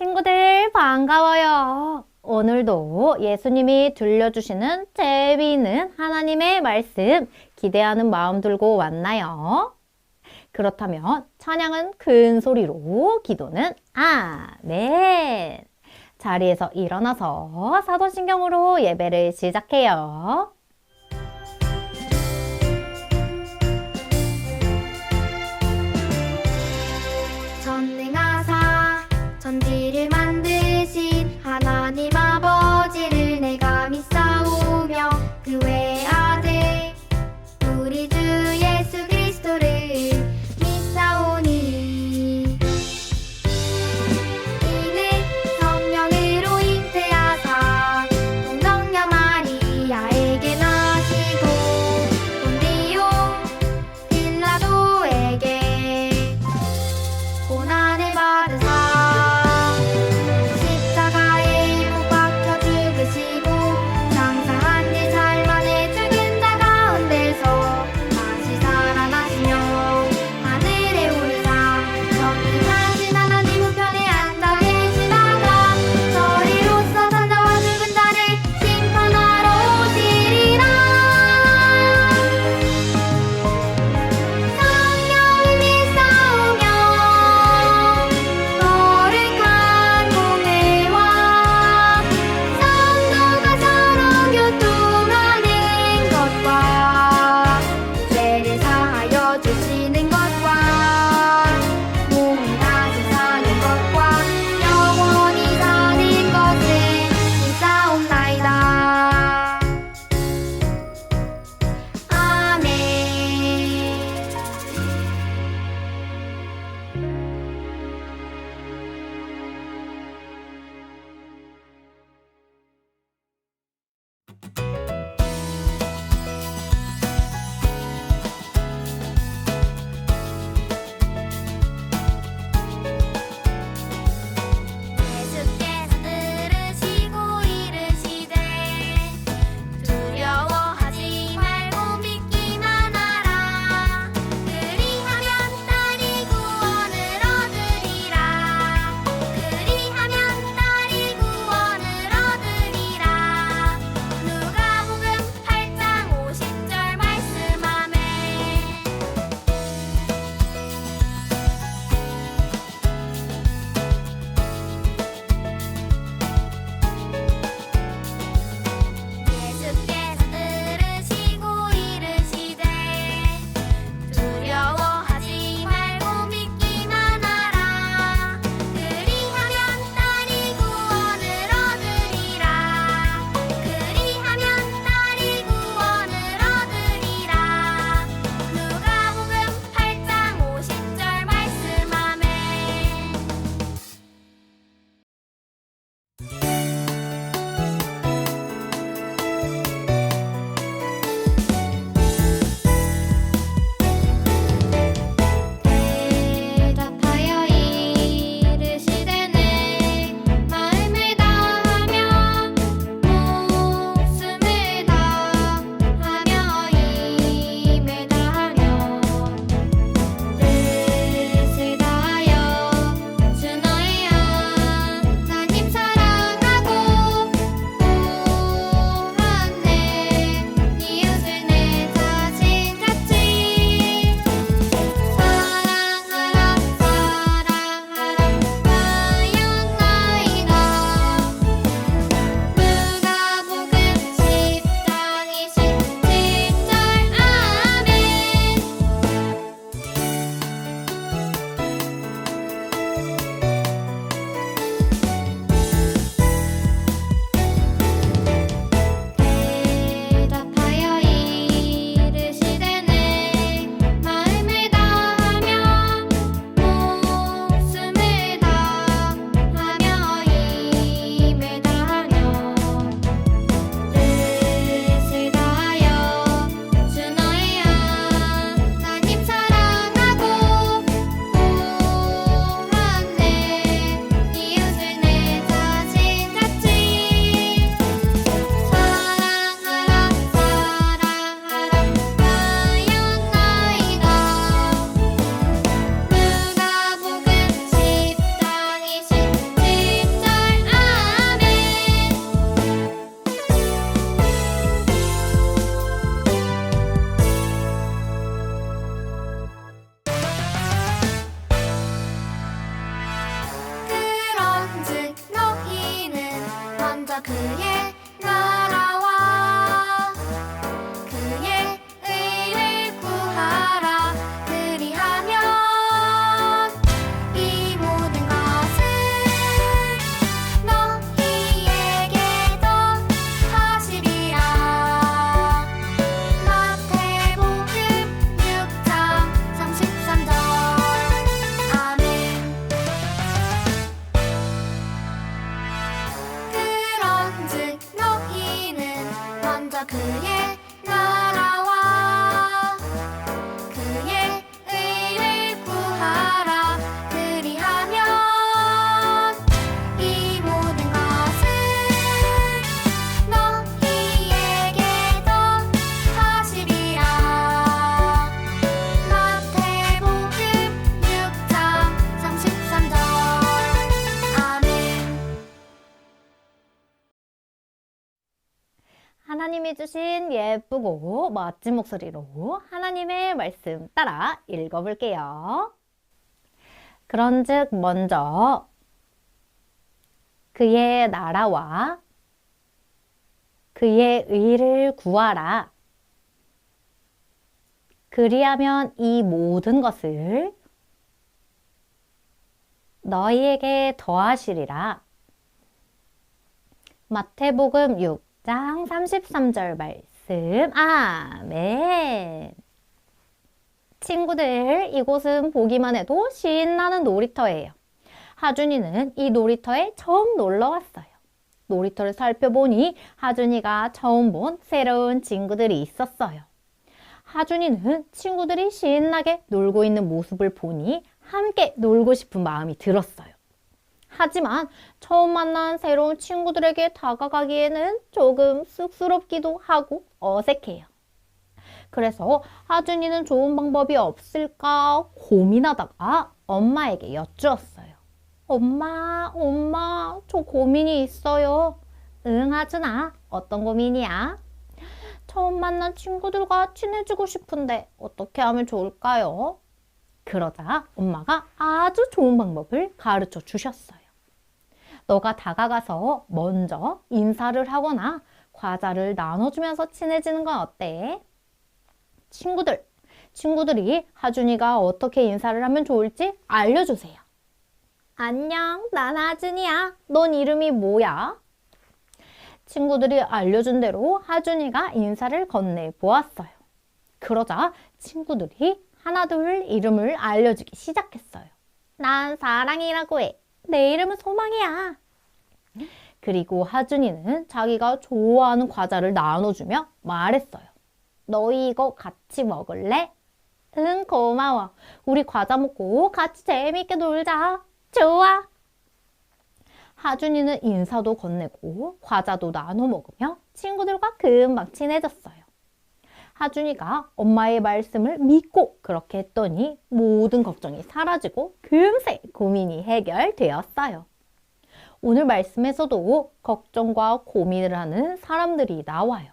친구들 반가워요. 오늘도 예수님이 들려주시는 재미있는 하나님의 말씀 기대하는 마음 들고 왔나요? 그렇다면 찬양은 큰 소리로 기도는 아멘. 자리에서 일어나서 사도신경으로 예배를 시작해요. 전능하사 천지 하나님이 주신 예쁘고 멋진 목소리로 하나님의 말씀 따라 읽어볼게요. 그런즉 먼저 그의 나라와 그의 의를 구하라. 그리하면 이 모든 것을 너희에게 더하시리라. 마태복음 6 장 33절 말씀. 아멘. 친구들, 이곳은 보기만 해도 신나는 놀이터예요. 하준이는 이 놀이터에 처음 놀러 왔어요. 놀이터를 살펴보니 하준이가 처음 본 새로운 친구들이 있었어요. 하준이는 친구들이 신나게 놀고 있는 모습을 보니 함께 놀고 싶은 마음이 들었어요. 하지만 처음 만난 새로운 친구들에게 다가가기에는 조금 쑥스럽기도 하고 어색해요. 그래서 하준이는 좋은 방법이 없을까 고민하다가 엄마에게 여쭈었어요. 엄마, 엄마, 저 고민이 있어요. 응, 하준아, 어떤 고민이야? 처음 만난 친구들과 친해지고 싶은데 어떻게 하면 좋을까요? 그러자 엄마가 아주 좋은 방법을 가르쳐 주셨어요. 너가 다가가서 먼저 인사를 하거나 과자를 나눠주면서 친해지는 건 어때? 친구들, 친구들이 하준이가 어떻게 인사를 하면 좋을지 알려주세요. 안녕, 난 하준이야. 넌 이름이 뭐야? 친구들이 알려준 대로 하준이가 인사를 건네 보았어요. 그러자 친구들이 하나둘 이름을 알려주기 시작했어요. 난 사랑이라고 해. 내 이름은 소망이야. 그리고 하준이는 자기가 좋아하는 과자를 나눠주며 말했어요. 너희 이거 같이 먹을래? 응, 고마워. 우리 과자 먹고 같이 재밌게 놀자. 좋아. 하준이는 인사도 건네고 과자도 나눠 먹으며 친구들과 금방 친해졌어요. 하준이가 엄마의 말씀을 믿고 그렇게 했더니 모든 걱정이 사라지고 금세 고민이 해결되었어요. 오늘 말씀에서도 걱정과 고민을 하는 사람들이 나와요.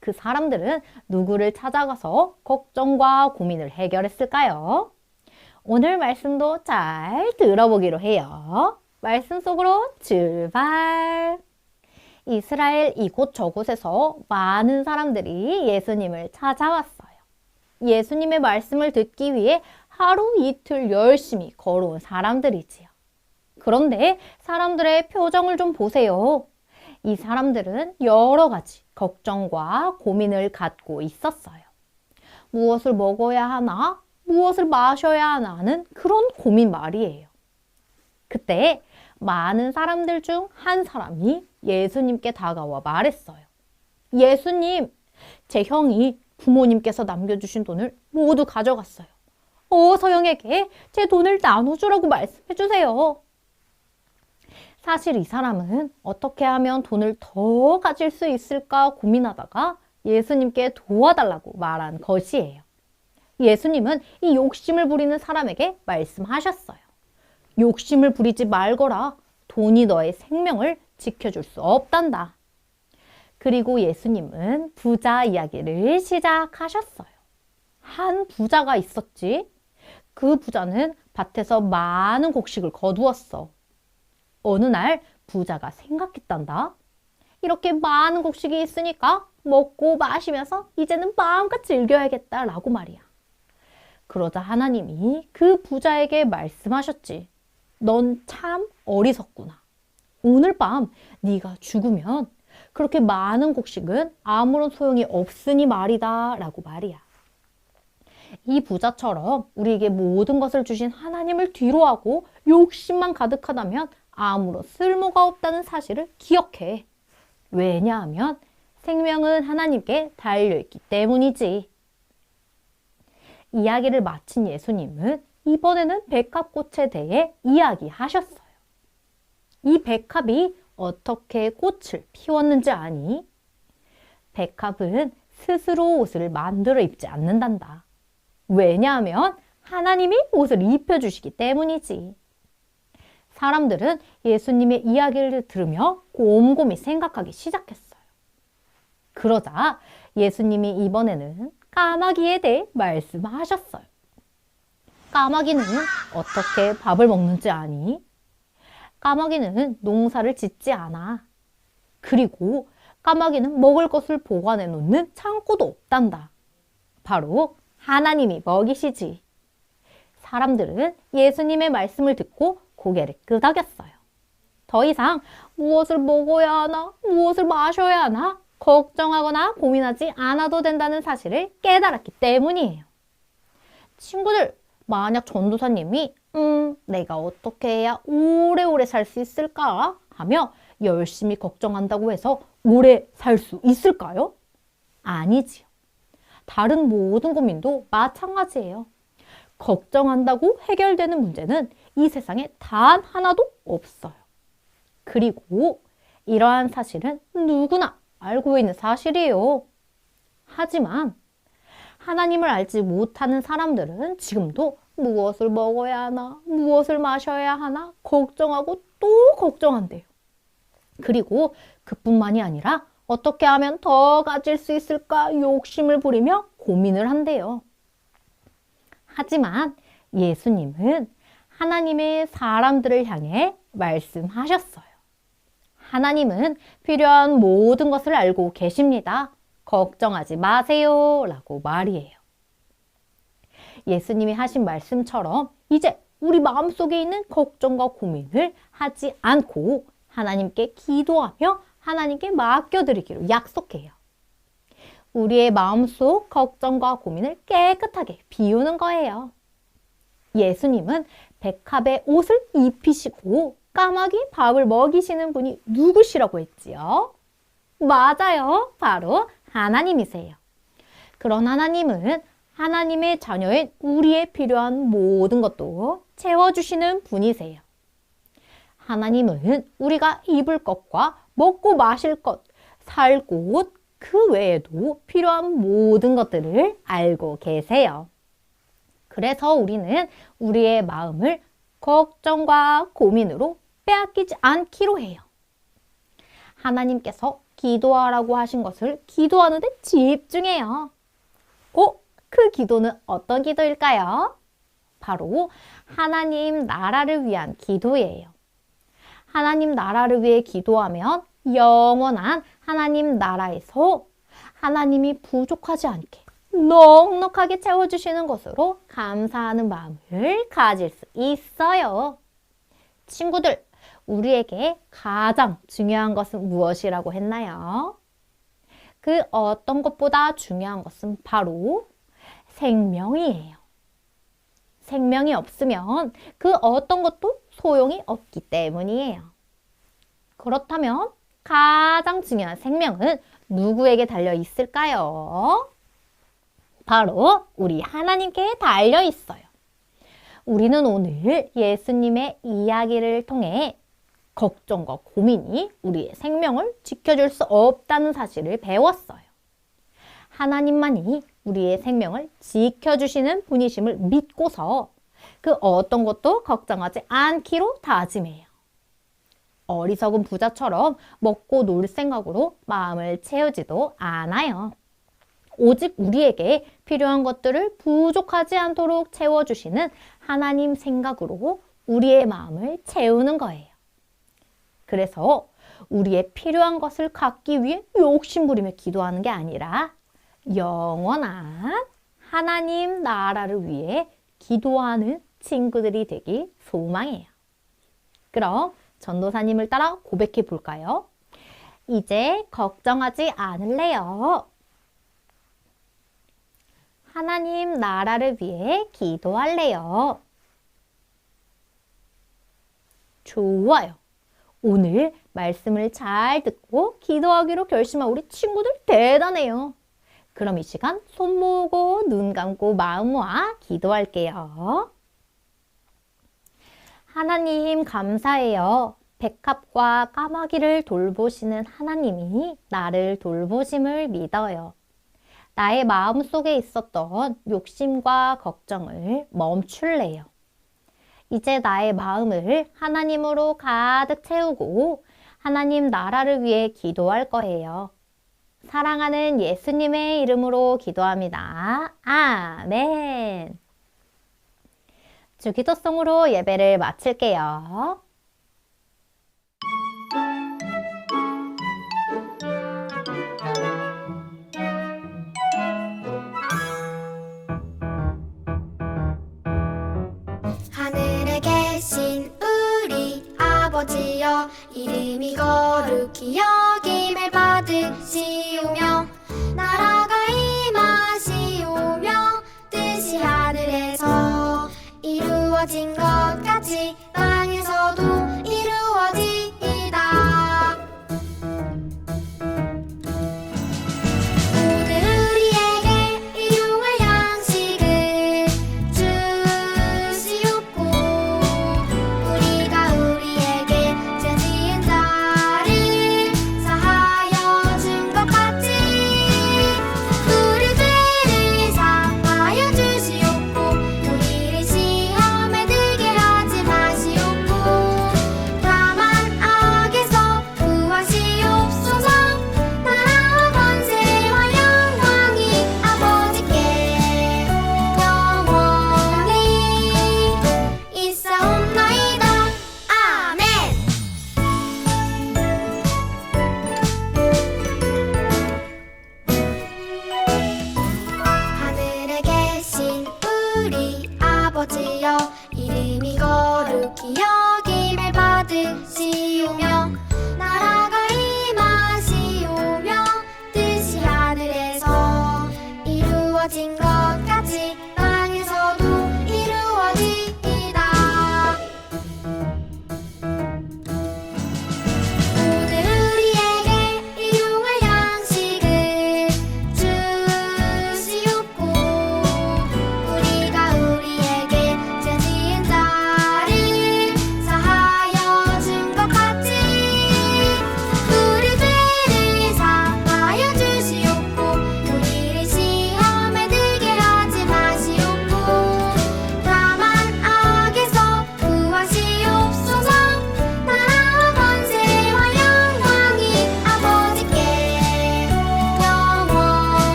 그 사람들은 누구를 찾아가서 걱정과 고민을 해결했을까요? 오늘 말씀도 잘 들어보기로 해요. 말씀 속으로 출발! 이스라엘 이곳 저곳에서 많은 사람들이 예수님을 찾아왔어요. 예수님의 말씀을 듣기 위해 하루 이틀 열심히 걸어온 사람들이지요. 그런데 사람들의 표정을 좀 보세요. 이 사람들은 여러 가지 걱정과 고민을 갖고 있었어요. 무엇을 먹어야 하나? 무엇을 마셔야 하나는 그런 고민 말이에요. 그때 많은 사람들 중 한 사람이 예수님께 다가와 말했어요. 예수님, 제 형이 부모님께서 남겨주신 돈을 모두 가져갔어요. 어서 형에게 제 돈을 나눠주라고 말씀해 주세요. 사실 이 사람은 어떻게 하면 돈을 더 가질 수 있을까 고민하다가 예수님께 도와달라고 말한 것이에요. 예수님은 이 욕심을 부리는 사람에게 말씀하셨어요. 욕심을 부리지 말거라. 돈이 너의 생명을 지켜줄 수 없단다. 그리고 예수님은 부자 이야기를 시작하셨어요. 한 부자가 있었지. 그 부자는 밭에서 많은 곡식을 거두었어. 어느 날 부자가 생각했단다. 이렇게 많은 곡식이 있으니까 먹고 마시면서 이제는 마음껏 즐겨야겠다라고 말이야. 그러자 하나님이 그 부자에게 말씀하셨지. 넌 참 어리석구나. 오늘 밤 네가 죽으면 그렇게 많은 곡식은 아무런 소용이 없으니 말이다 라고 말이야. 이 부자처럼 우리에게 모든 것을 주신 하나님을 뒤로하고 욕심만 가득하다면 아무런 쓸모가 없다는 사실을 기억해. 왜냐하면 생명은 하나님께 달려있기 때문이지. 이야기를 마친 예수님은 이번에는 백합꽃에 대해 이야기하셨어요. 이 백합이 어떻게 꽃을 피웠는지 아니? 백합은 스스로 옷을 만들어 입지 않는단다. 왜냐하면 하나님이 옷을 입혀주시기 때문이지. 사람들은 예수님의 이야기를 들으며 곰곰이 생각하기 시작했어요. 그러자 예수님이 이번에는 까마귀에 대해 말씀하셨어요. 까마귀는 어떻게 밥을 먹는지 아니? 까마귀는 농사를 짓지 않아. 그리고 까마귀는 먹을 것을 보관해 놓는 창고도 없단다. 바로 하나님이 먹이시지. 사람들은 예수님의 말씀을 듣고 고개를 끄덕였어요. 더 이상 무엇을 먹어야 하나, 무엇을 마셔야 하나 걱정하거나 고민하지 않아도 된다는 사실을 깨달았기 때문이에요. 친구들, 만약 전도사님이 음, 내가 어떻게 해야 오래오래 살 수 있을까? 하며 열심히 걱정한다고 해서 오래 살 수 있을까요? 아니지요. 다른 모든 고민도 마찬가지예요. 걱정한다고 해결되는 문제는 이 세상에 단 하나도 없어요. 그리고 이러한 사실은 누구나 알고 있는 사실이에요. 하지만 하나님을 알지 못하는 사람들은 지금도 무엇을 먹어야 하나, 무엇을 마셔야 하나 걱정하고 또 걱정한대요. 그리고 그뿐만이 아니라 어떻게 하면 더 가질 수 있을까 욕심을 부리며 고민을 한대요. 하지만 예수님은 하나님의 사람들을 향해 말씀하셨어요. 하나님은 필요한 모든 것을 알고 계십니다. 걱정하지 마세요. 라고 말이에요. 예수님이 하신 말씀처럼 이제 우리 마음속에 있는 걱정과 고민을 하지 않고 하나님께 기도하며 하나님께 맡겨드리기로 약속해요. 우리의 마음속 걱정과 고민을 깨끗하게 비우는 거예요. 예수님은 백합의 옷을 입히시고 까마귀 밥을 먹이시는 분이 누구시라고 했지요? 맞아요. 바로 하나님이세요. 그런 하나님은 하나님의 자녀인 우리의 필요한 모든 것도 채워주시는 분이세요. 하나님은 우리가 입을 것과 먹고 마실 것, 살 곳, 그 외에도 필요한 모든 것들을 알고 계세요. 그래서 우리는 우리의 마음을 걱정과 고민으로 빼앗기지 않기로 해요. 하나님께서 기도하라고 하신 것을 기도하는데 집중해요. 어? 그 기도는 어떤 기도일까요? 바로 하나님 나라를 위한 기도예요. 하나님 나라를 위해 기도하면 영원한 하나님 나라에서 하나님이 부족하지 않게 넉넉하게 채워주시는 것으로 감사하는 마음을 가질 수 있어요. 친구들, 우리에게 가장 중요한 것은 무엇이라고 했나요? 그 어떤 것보다 중요한 것은 바로 생명이에요. 생명이 없으면 그 어떤 것도 소용이 없기 때문이에요. 그렇다면 가장 중요한 생명은 누구에게 달려 있을까요? 바로 우리 하나님께 달려 있어요. 우리는 오늘 예수님의 이야기를 통해 걱정과 고민이 우리의 생명을 지켜줄 수 없다는 사실을 배웠어요. 하나님만이 우리의 생명을 지켜주시는 분이심을 믿고서 그 어떤 것도 걱정하지 않기로 다짐해요. 어리석은 부자처럼 먹고 놀 생각으로 마음을 채우지도 않아요. 오직 우리에게 필요한 것들을 부족하지 않도록 채워주시는 하나님 생각으로 우리의 마음을 채우는 거예요. 그래서 우리의 필요한 것을 갖기 위해 욕심부리며 기도하는 게 아니라 영원한 하나님 나라를 위해 기도하는 친구들이 되길 소망해요. 그럼 전도사님을 따라 고백해 볼까요? 이제 걱정하지 않을래요. 하나님 나라를 위해 기도할래요. 좋아요. 오늘 말씀을 잘 듣고 기도하기로 결심한 우리 친구들 대단해요. 그럼 이 시간 손 모으고 눈 감고 마음 모아 기도할게요. 하나님 감사해요. 백합과 까마귀를 돌보시는 하나님이 나를 돌보심을 믿어요. 나의 마음 속에 있었던 욕심과 걱정을 멈출래요. 이제 나의 마음을 하나님으로 가득 채우고 하나님 나라를 위해 기도할 거예요. 사랑하는 예수님의 이름으로 기도합니다. 아멘. 주기도송으로 예배를 마칠게요. 아버지여 이름이 거룩히 여김을 받으시오며